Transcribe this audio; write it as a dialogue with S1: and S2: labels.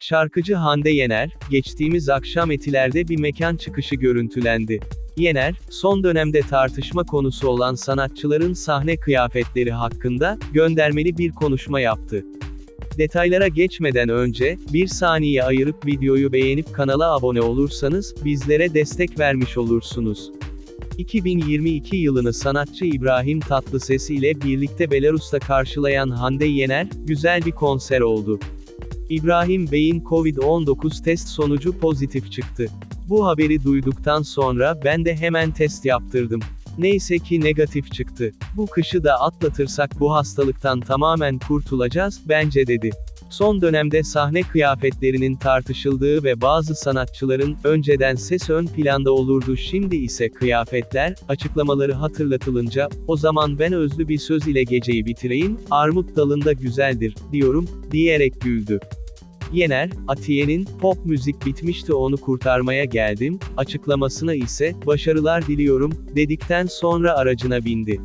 S1: Şarkıcı Hande Yener, geçtiğimiz akşam Etiler'de bir mekan çıkışı görüntülendi. Yener, son dönemde tartışma konusu olan sanatçıların sahne kıyafetleri hakkında, göndermeli bir konuşma yaptı. Detaylara geçmeden önce, bir saniye ayırıp videoyu beğenip kanala abone olursanız, bizlere destek vermiş olursunuz. 2022 yılını sanatçı İbrahim Tatlıses ile birlikte Belarus'ta karşılayan Hande Yener, güzel bir konser oldu. İbrahim Bey'in Covid-19 test sonucu pozitif çıktı. Bu haberi duyduktan sonra ben de hemen test yaptırdım. Neyse ki negatif çıktı. Bu kışı da atlatırsak bu hastalıktan tamamen kurtulacağız, bence dedi. Son dönemde sahne kıyafetlerinin tartışıldığı ve bazı sanatçıların, önceden ses ön planda olurdu şimdi ise kıyafetler, açıklamaları hatırlatılınca, o zaman ben özlü bir söz ile geceyi bitireyim, armut dalında güzeldir, diyorum, diyerek güldü. Yener, Atiye'nin, pop müzik bitmişti onu kurtarmaya geldim, açıklamasına ise, başarılar diliyorum, dedikten sonra aracına bindi.